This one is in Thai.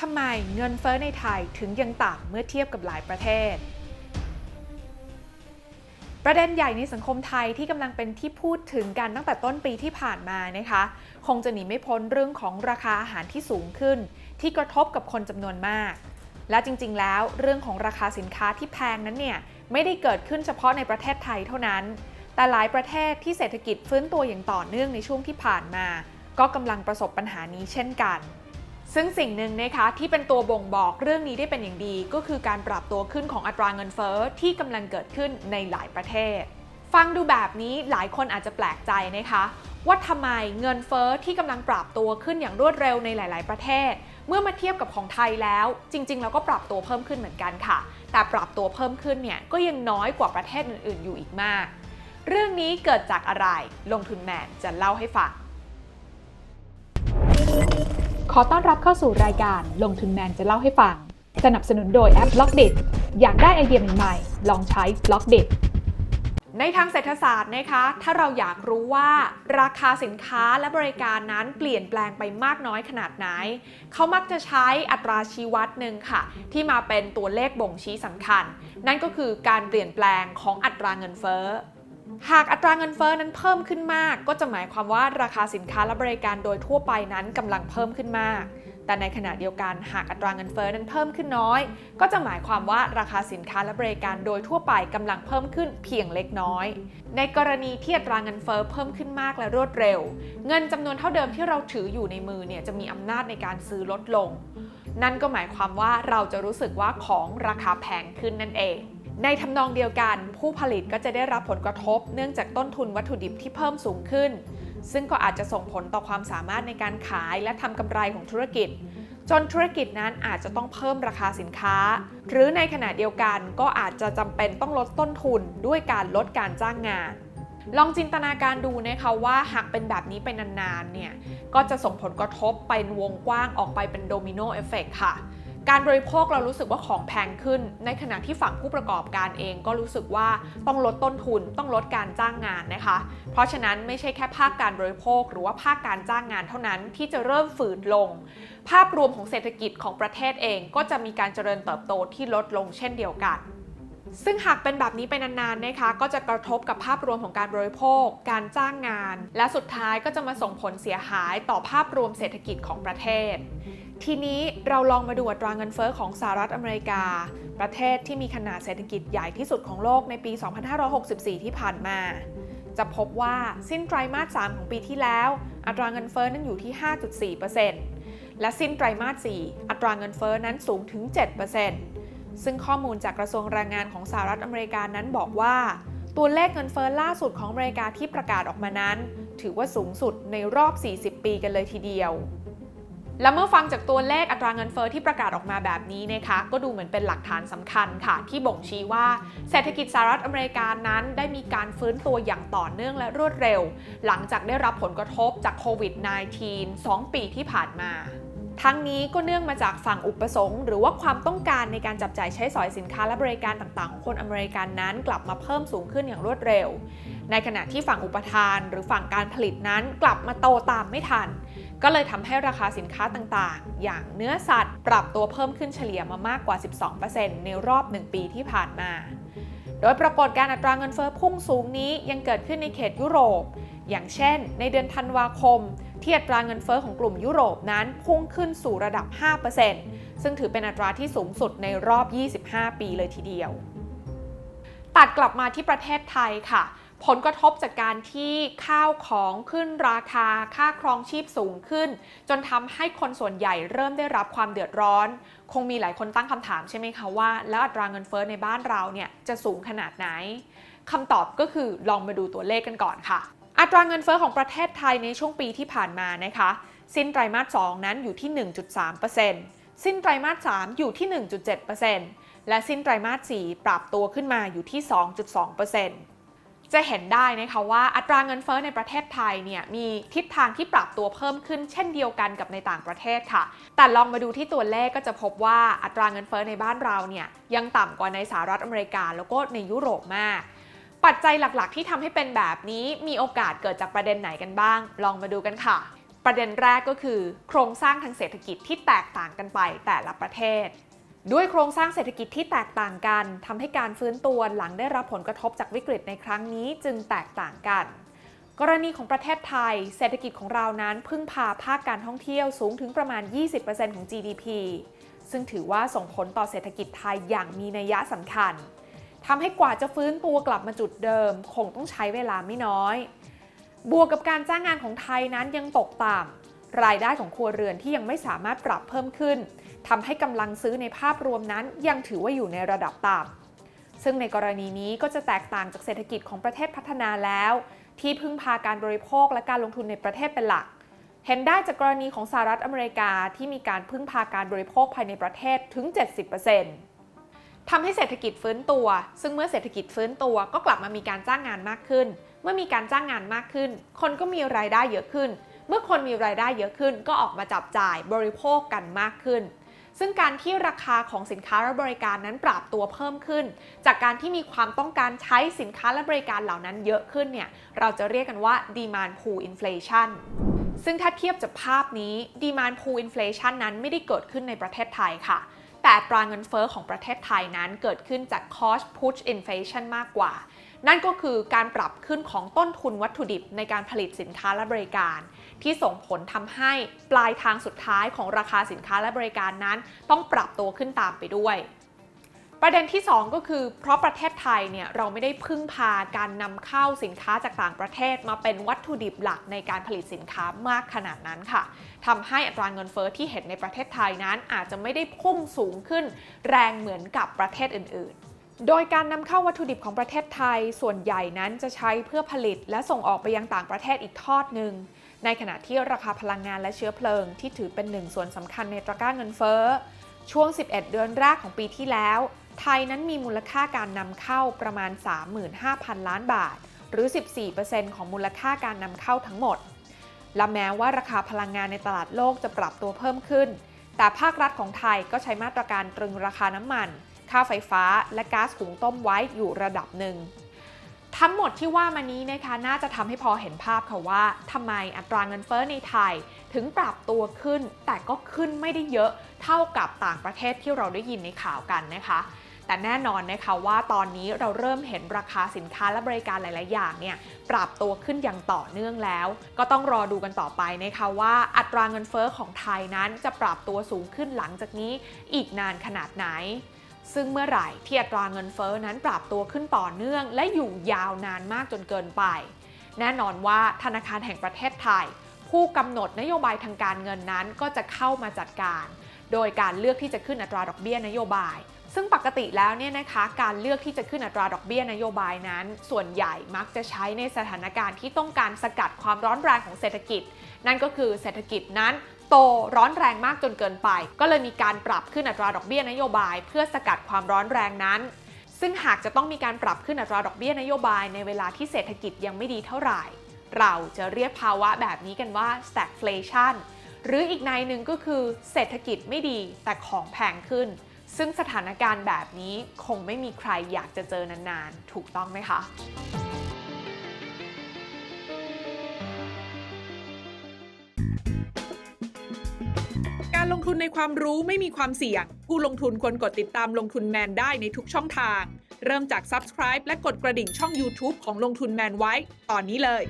ทำไมเงินเฟ้อในไทยถึงยังต่ำเมื่อเทียบกับหลายประเทศ ประเด็นใหญ่ในสังคมไทยที่กำลังเป็นที่พูดถึงกันตั้งแต่ต้นปีที่ผ่านมานะคะ คงจะหนีไม่พ้นเรื่องของราคาอาหารที่สูงขึ้น ที่กระทบกับคนจำนวนมาก และจริงๆ แล้วเรื่องของราคาสินค้าที่แพงนั้นเนี่ยไม่ได้เกิดขึ้นเฉพาะในประเทศไทยเท่านั้น แต่หลายประเทศที่เศรษฐกิจฟื้นตัวอย่างต่อเนื่องในช่วงที่ผ่านมา ก็กำลังประสบปัญหานี้เช่นกัน ซึ่งสิ่งหนึ่งนะคะที่เป็นตัวบ่งบอกเรื่องนี้ได้เป็นอย่างดี ก็คือการปรับตัวขึ้นของอัตราเงินเฟ้อที่กำลังเกิดขึ้นในหลายประเทศ ฟังดูแบบนี้หลายคนอาจจะแปลกใจนะคะว่าทำไมเงินเฟ้อที่กำลังปรับตัวขึ้นอย่างรวดเร็วในหลาย ๆ ประเทศ เมื่อมาเทียบกับของไทยแล้ว จริง ๆ เราก็ปรับตัวเพิ่มขึ้นเหมือนกันค่ะ แต่ปรับตัวเพิ่มขึ้นเนี่ยก็ยังน้อยกว่าประเทศอื่น ๆ อยู่อีกมาก เรื่องนี้เกิดจากอะไรลงทุนแมนจะเล่าให้ฟัง อต้อนรับเข้าสู่รายการลงทุนแมนจะเล่าให้ฟัง สนับสนุนโดยแอป b ล็อกเดอยากได้ไอเดียใหม่ๆ ลองใช้ b ล็อกเดในทางเศรษฐศาสตร์นะคะ ถ้าเราอยากรู้ว่าราคาสินค้าและบริการนั้นเปลี่ยนแปลงไปมากน้อยขนาดไหน เขามักจะใช้อัตราชี้วัดหนึ่งค่ะ ที่มาเป็นตัวเลขบ่งชี้สำคัญ นั่นก็คือการเปลี่ยนแปลงของอัตราเงินเฟ้อ หากอัตราเงินเฟ้อนั้นเพิ่มขึ้นมาก ก็จะหมายความว่าราคาสินค้าและบริการโดยทั่วไปนั้นกำลังเพิ่มขึ้นมาก แต่ในขณะเดียวกันหากอัตราเงินเฟ้อนั้นเพิ่มขึ้นน้อย ก็จะหมายความว่าราคาสินค้าและบริการโดยทั่วไปกำลังเพิ่มขึ้นเพียงเล็กน้อย ในกรณีที่อัตราเงินเฟ้อเพิ่มขึ้นมากและรวดเร็ว เงินจำนวนเท่าเดิมที่เราถืออยู่ในมือเนี่ยจะมีอำนาจในการซื้อลดลง นั่นก็หมายความว่าเราจะรู้สึกว่าของราคาแพงขึ้นนั่นเอง ในทำนองเดียวกัน ผู้ผลิตก็จะได้รับผลกระทบ เนื่องจากต้นทุนวัตถุดิบที่เพิ่มสูงขึ้น ซึ่งก็อาจจะส่งผลต่อความสามารถในการขายและทำกำไรของธุรกิจ จนธุรกิจนั้นอาจจะต้องเพิ่มราคาสินค้า หรือในขณะเดียวกันก็อาจจะจำเป็นต้องลดต้นทุนด้วยการลดการจ้างงาน ลองจินตนาการดูนะคะว่าหากเป็นแบบนี้ไปนานๆเนี่ยก็จะส่งผลกระทบไปวงกว้างออกไปเป็นโดมิโนเอฟเฟกค่ะ การบริโภคเรารู้สึกว่าของแพงขึ้น ในขณะที่ฝั่งผู้ประกอบการเองก็รู้สึกว่าต้องลดต้นทุนต้องลดการจ้างงานนะคะ เพราะฉะนั้นไม่ใช่แค่ภาคการบริโภค หรือว่าภาคการจ้างงานเท่านั้นที่จะเริ่มฝืดลง ภาพรวมของเศรษฐกิจของประเทศเองก็จะมีการเจริญเติบโตที่ลดลงเช่นเดียวกันซึ่งหากเป็นแบบนี้ไปนานๆนะคะ ก็จะกระทบกับภาพรวมของการบริโภค การจ้างงาน และสุดท้ายก็จะมาส่งผลเสียหายต่อภาพรวมเศรษฐกิจของประเทศ ทีนี้เราลองมาดูอัตราเงินเฟอ้อของสหรัฐอเมริกา ประเทศที่มีขนาดเศรษฐกิจใหญ่ที่สุดของโลกในปี 2564 ที่ผ่านมา จะพบว่าสิ้นไตรมาส 3 ของปีที่แล้ว อัตราเงินเฟ้อนั้นอยู่ที่ 5.4%และสิ้นไตรมาส 4 อัตราเงินเฟ้อนั้นสูงถึง 7%ซึ่งข้อมูลจากกระทรวงแรงงานของสหรัฐอเมริกานั้นบอกว่า ตัวเลขเงินเฟ้อล่าสุดของอเมริกาที่ประกาศออกมานั้น ถือว่าสูงสุดในรอบ 40 ปีกันเลยทีเดียว และเมื่อฟังจากตัวเลขอัตราเงินเฟอ้อที่ประกาศออกมาแบบนี้นะคะก็ดูเหมือนเป็นหลักฐานสำคัญค่ะ ที่บ่งชี้ว่าเศรษฐกิจสหรัฐอเมริกานั้น ได้มีการฟื้นตัวอย่างต่อเนื่องและรวดเร็ว หลังจากได้รับผลกระทบจากโควิด -19 2 ปีที่ผ่านมาทั้งนี้ก็เนื่องมาจากฝั่งอุปสงค์ หรือว่าความต้องการในการจับจ่ายใช้สอยสินค้าและบริการต่างๆ ของคนอเมริกันนั้นกลับมาเพิ่มสูงขึ้นอย่างรวดเร็ว ในขณะที่ฝั่งอุปทานหรือฝั่งการผลิตนั้นกลับมาโตตามไม่ทัน ก็เลยทำให้ราคาสินค้าต่างๆ อย่างเนื้อสัตว์ ปรับตัวเพิ่มขึ้นเฉลี่ยมามากกว่า 12%ในรอบ 1 ปีที่ผ่านมา โดยปรากฏการอัตราเงินเฟ้อพุ่งสูงนี้ยังเกิดขึ้นในเขตยุโรป อย่างเช่น ในเดือนธันวาคมที่อัตราเงินเฟ้อของกลุ่มยุโรปนั้นพุ่งขึ้นสู่ระดับ 5%ซึ่งถือเป็นอัตราที่สูงสุดในรอบ 25 ปีเลยทีเดียว ตัดกลับมาที่ประเทศไทยค่ะ ผลกระทบจากการที่ข้าวของขึ้นราคาค่าครองชีพสูงขึ้น จนทำให้คนส่วนใหญ่เริ่มได้รับความเดือดร้อน คงมีหลายคนตั้งคำถามใช่ไหมคะว่า แล้วอัตราเงินเฟ้อในบ้านเราเนี่ยจะสูงขนาดไหนคำตอบก็คือลองมาดูตัวเลขกันก่อนค่ะ อัตราเงินเฟ้อของประเทศไทยในช่วงปีที่ผ่านมานะคะ สิ้นไตรมาส 2 นั้นอยู่ที่ 1.3%สิ้นไตรมาส 3 อยู่ที่ 1.7%และสิ้นไตรมาส 4 ปรับตัวขึ้นมาอยู่ที่ 2.2% จะเห็นได้นะคะว่าอัตราเงินเฟ้อในประเทศไทยเนี่ยมีทิศทางที่ปรับตัวเพิ่มขึ้นเช่นเดียวกันกับในต่างประเทศค่ะ แต่ลองมาดูที่ตัวเลขก็จะพบว่าอัตราเงินเฟ้อในบ้านเราเนี่ยยังต่ำกว่าในสหรัฐอเมริกาแล้วก็ในยุโรปมาก ปัจจัยหลักๆ ที่ทำให้เป็นแบบนี้มีโอกาสเกิดจากประเด็นไหนกันบ้าง ลองมาดูกันค่ะ ประเด็นแรกก็คือ โครงสร้างทางเศรษฐกิจที่แตกต่างกันไปแต่ละประเทศ ด้วยโครงสร้างเศรษฐกิจที่แตกต่างกันทำให้การฟื้นตัวหลังได้รับผลกระทบจากวิกฤตในครั้งนี้จึงแตกต่างกัน กรณีของประเทศไทย เศรษฐกิจของเรานั้นพึ่งพาภาคการท่องเที่ยวสูงถึงประมาณ 20%ของ GDP ซึ่งถือว่าส่งผลต่อเศรษฐกิจไทยอย่างมีนัยสำคัญทำให้กว่าจะฟื้นตัวกลับมาจุดเดิม คงต้องใช้เวลาไม่น้อย บวกกับการจ้างงานของไทยนั้นยังตกต่ำรายได้ของครัวเรือนที่ยังไม่สามารถปรับเพิ่มขึ้น ทำให้กำลังซื้อในภาพรวมนั้นยังถือว่าอยู่ในระดับต่ำซึ่งในกรณีนี้ก็จะแตกต่างจากเศรษฐกิจของประเทศพัฒนาแล้ว ที่พึ่งพาการบริโภคและการลงทุนในประเทศเป็นหลัก เห็นได้จากกรณีของสหรัฐอเมริกาที่มีการพึ่งพาการบริโภคภายในประเทศถึง 70%ทำให้เศรษฐกิจฟื้นตัว ซึ่งเมื่อเศรษฐกิจฟื้นตัวก็กลับมามีการจ้างงานมากขึ้น เมื่อมีการจ้างงานมากขึ้น คนก็มีรายได้เยอะขึ้นเมื่อคนมีรายได้เยอะขึ้นก็ออกมาจับจ่ายบริโภคกันมากขึ้น ซึ่งการที่ราคาของสินค้าและบริการนั้นปรับตัวเพิ่มขึ้น จากการที่มีความต้องการใช้สินค้าและบริการเหล่านั้นเยอะขึ้นเนี่ยเราจะเรียกกันว่า demand pull inflation ซึ่งถ้าเทียบจากภาพนี้ demand pull inflation นั้นไม่ได้เกิดขึ้นในประเทศไทยค่ะ แต่ตราเงินเฟอ้อของประเทศไทยนั้นเกิดขึ้นจาก cost push inflation มากกว่า นั่นก็คือการปรับขึ้นของต้นทุนวัตถุดิบในการผลิตสินค้าและบริการ ที่ส่งผลทำให้ปลายทางสุดท้ายของราคาสินค้าและบริการนั้น ต้องปรับตัวขึ้นตามไปด้วยประเด็นที่ 2 ก็คือเพราะประเทศไทยเนี่ยเราไม่ได้พึ่งพาการนำเข้าสินค้าจากต่างประเทศมาเป็นวัตถุดิบหลักในการผลิตสินค้ามากขนาดนั้นค่ะทำให้อัตราเงินเฟอ้อที่เห็นในประเทศไทยนั้นอาจจะไม่ได้พุ่งสูงขึ้น แรงเหมือนกับประเทศอื่นๆ โดยการนำเข้าวัตถุดิบของประเทศไทย ส่วนใหญ่นั้นจะใช้เพื่อผลิตและส่งออกไปยังต่างประเทศอีกทอดหนึ่ง ในขณะที่ราคาพลังงานและเชื้อเพลิงที่ถือเป็นหนึ่งส่วนสำคัญในตระก้าเงินเฟ้อ ช่วง 11 เดือนแรกของปีที่แล้ว ไทยนั้นมีมูลค่าการนำเข้าประมาณ 35,000 ล้านบาท หรือ 14%ของมูลค่าการนำเข้าทั้งหมด และแม้ว่าราคาพลังงานในตลาดโลกจะปรับตัวเพิ่มขึ้น แต่ภาครัฐของไทยก็ใช้มาตรการตรึงราคาน้ำมัน ค่าไฟฟ้า และก๊าซหุงต้มไว้อยู่ระดับหนึ่ง ทั้งหมดที่ว่ามานี้นะคะน่าจะทำให้พอเห็นภาพค่ะว่าทำไมอัตราเงินเฟ้อในไทย ถึงปรับตัวขึ้น แต่ก็ขึ้นไม่ได้เยอะเท่ากับต่างประเทศที่เราได้ยินในข่าวกันนะคะแต่แน่นอนนะคะว่าตอนนี้เราเริ่มเห็นราคาสินค้าและบริการหลาย ๆ อย่างเนี่ยปรับตัวขึ้นอย่างต่อเนื่องแล้ว ก็ต้องรอดูกันต่อไปนะคะว่าอัตราเงินเฟ้อของไทยนั้นจะปรับตัวสูงขึ้นหลังจากนี้อีกนานขนาดไหน ซึ่งเมื่อไหร่ที่อัตราเงินเฟ้อนั้นปรับตัวขึ้นต่อเนื่อง และอยู่ยาวนานมากจนเกินไป แน่นอนว่าธนาคารแห่งประเทศไทย ผู้กำหนดนโยบายทางการเงินนั้นก็จะเข้ามาจัดการ โดยการเลือกที่จะขึ้นอัตราดอกเบี้ยนโยบาย ซึ่งปกติแล้วเนี่ยนะคะการเลือกที่จะขึ้นอัตราดอกเบี้ยนโยบายนั้น ส่วนใหญ่มักจะใช้ในสถานการณ์ที่ต้องการสกัดความร้อนแรงของเศรษฐกิจ นั่นก็คือเศรษฐกิจนั้นโตร้อนแรงมากจนเกินไป ก็เลยมีการปรับขึ้นอัตราดอกเบี้ยนโยบาย เพื่อสกัดความร้อนแรงนั้น ซึ่งหากจะต้องมีการปรับขึ้นอัตราดอกเบี้ยนโยบายในเวลาที่เศรษฐกิจยังไม่ดีเท่าไหร่ เราจะเรียกภาวะแบบนี้กันว่า stagflation หรืออีกในหนึ่งก็คือเศรษฐกิจไม่ดีแต่ของแพงขึ้น ซึ่งสถานการณ์แบบนี้คงไม่มีใครอยากจะเจอนานๆ ถูกต้องไหมคะการลงทุนในความรู้ไม่มีความเสี่ยง ผู้ลงทุนควรกดติดตามลงทุนแมนได้ในทุกช่องทาง เริ่มจาก Subscribe และกดกระดิ่งช่อง YouTube ของลงทุนแมนไว้ ตอนนี้เลย